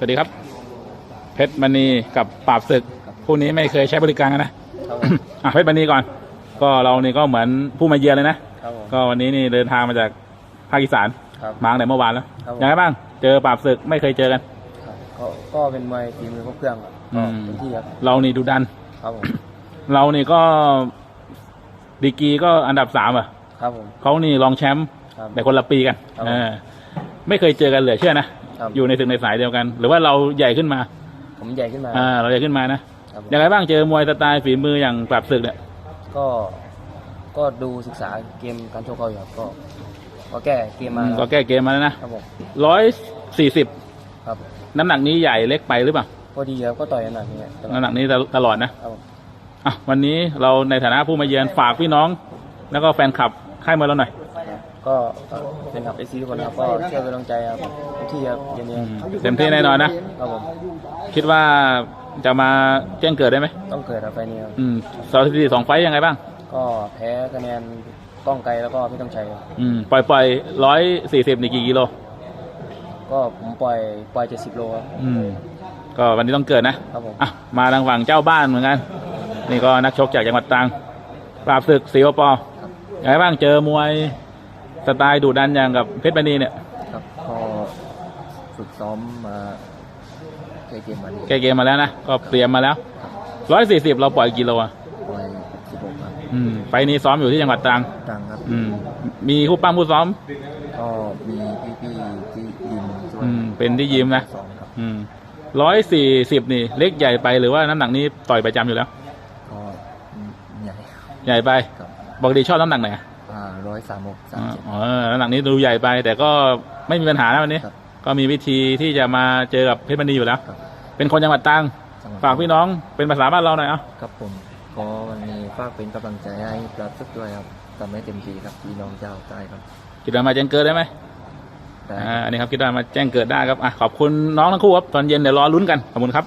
สวัสดีครับ เพชรมณีกับปราบศึกคู่นี้ไม่เคยใช้บริการกันนะครับผมอะเพชรมณีก่อน ก็เรานี่ก็เหมือนผู้มาเยือนเลยนะ ครับผม ก็วันนี้นี่เดินทางมาจากภาคอีสานครับ มาตั้งแต่เมื่อวานแล้วครับผม ยังไงบ้าง เจอปราบศึกไม่เคยเจอกัน ครับก็ก็เป็นมวยฝีมือครบเครื่องครับอืก็มเต็มที่ครับเรานี่ดูดัน ครับผมเรานี่ก็ดีกรีก็อันดับสามอะครับผมเขานี่รองแชมป์ครับ แต่คนละปีกันครับ เออไม่เคยเจอกันเหลือเชื่อนะ ครับ อยู่ในศึกในสายเดียวกัน หรือว่าเราใหญ่ขึ้นมา ผมใหญ่ขึ้นมาอ่า เราใหญ่ขึ้นมานะ ครับผมยังไงบ้างเจอมวยสไตล์ฝีมืออย่างปราบศึกเนี่ย ก็ก็ดูศึกษาเกมการโชว์เขาอยู่ครับก็ก็แก้เกมมาก็แก้เกมมาแล้วนะ ครับผมร้อยสี่สิบ ครับน้ำหนักนี้ใหญ่เล็กไปหรือเปล่า พอดีครับก็ต่อยขนาดนี้ตลอดน้ำหนักนี้ตลอดนะ ครับผมอะ วันนี้เราในฐานะผู้มาเยือนฝากพี่น้อง แล้วก็แฟนคลับค่ายมวยเราหน่อย ก็เป็นขับเอซีทุกคนครับก็ช่วยเป็นกำลังใจครับเต็มที่ครับเย็นนี้อืมเต็มที่แน่นอนนะครับผมคิดว่าจะมาแจ้งเกิดได้ไหมต้องเกิดครับไฟล์นี้ครับอืมสถิติสองไฟต์ยังไงบ้าง ก็แพ้คะแนนก้องไกลแล้วก็พี่ต้องชัยครับอืมปล่อยปล่อยร้อยสี่สิบนี่กี่กิโลก็ผมปล่อยปล่อยเจ็ดสิบโลครับ อืม ก็วันนี้ต้องเกิดนะครับผม อะมาทางฝั่งเจ้าบ้านเหมือนกัน นี่ก็นักชกจากจังหวัดตรังปราบศึกสีโอปอยังไงบ้างเจอมวย สไตล์ดุดันอย่างกับเพชรบณีเนี่ยครับก็ฝึกซ้อมมาเคยเกมมาดีแก้เกมมาแล้วนะก็เตรียมมาแล้วร้อยสี่สิบเราปล่อยกิโลอะปล่อยสิบหกครับอืมไฟล์นี้ซ้อมอยู่ที่จังหวัดตรังตังครับ อืมมีคู่ปั้มคู่ซ้อมก็มีพี่ๆที่ยิมช่วยอืมเป็นที่ยิมนะสองครับอืมร้อยสี่สิบนี่เล็กใหญ่ไปหรือว่าน้ำหนักนี้ต่อยประจำอยู่แล้ว ก็ใหญ่ใหญ่ไป ครับปกติชอบน้ำหนักไหนอะอ่า ร้อยสามหกสามอ๋อเจ็ด อ๋อน้ำหนักนี้ดูใหญ่ไป แต่ก็ไม่มีปัญหานะวันนี้ ครับก็มีวิธีที่จะมาเจอกับเพชรมณีอยู่แล้ว ครับ เป็นคนจังหวัดตรังจังหวัดฝากพี่น้องเป็นภาษาบ้านเราหน่อยเอะครับผมก็วันนี้ฝากเป็นกำลังใจให้ปราบซึกด้วยครับทำให้เต็มที่ครับพี่น้องเจ้าใต้ครับคิดว่ามาแจ้งเกิดได้ไหมได้ อ่าอันนี้ครับคิดว่ามาแจ้งเกิดได้ครับอะขอบคุณน้องทั้งคู่ครับตอนเย็นเดี๋ยวรอลุ้นกันขอบคุณครับ